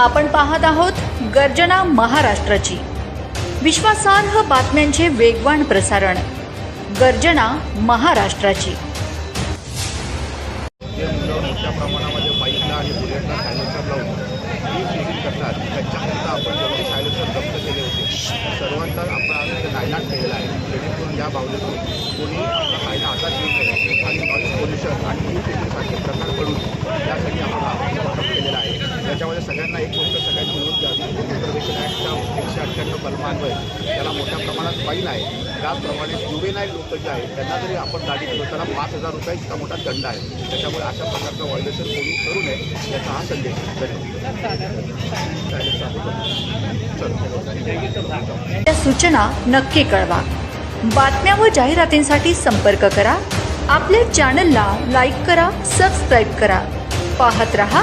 आपण पाहत आहोत गर्जना महाराष्ट्राची. विश्वासार्ह बातम्यांचे वेगवान प्रसारण. गर्जना महाराष्ट्राची. मोठ्या प्रमाणामध्ये बाईकला आणि बुलेटला सायलेन्सर लावून ही करतात. आपण जेवढे सायलेन्सर जप्त केले होते सर्वांचा आपण नायनाट केलेला आहे. जेणेकरून या बाबतीतून कोणी आपला कायदा हातात घेऊ नये. आणि नॉईज पोल्युशन आणि प्रकार पडून त्यासाठी आपण हा वाटप केलेला आहे सगळ्यांना एक गोष्ट सगळ्यांनी मिळून द्यावी कन्झर्वेशन ॲक्टच्या एकशे अठ्ठ्याण्णव कलमान्वये त्याला मोठ्या प्रमाणात फाईल आहे. त्याचप्रमाणे जुवेनाईल लोक जे आहेत त्यांना जरी आपण गाडी दिलो त्याला पाच हजार रुपये इतका मोठा दंड आहे. त्याच्यामुळे अशा प्रकारचं व्हायलेशन कोणी करू नये याचा हा संदेश धन्यवाद. या सूचना नक्की कळवा. बातम्या व जाहिरातींसाठी संपर्क करा. आपल्या चॅनलला लाईक करा सबस्क्राईब करा. पाहत रहा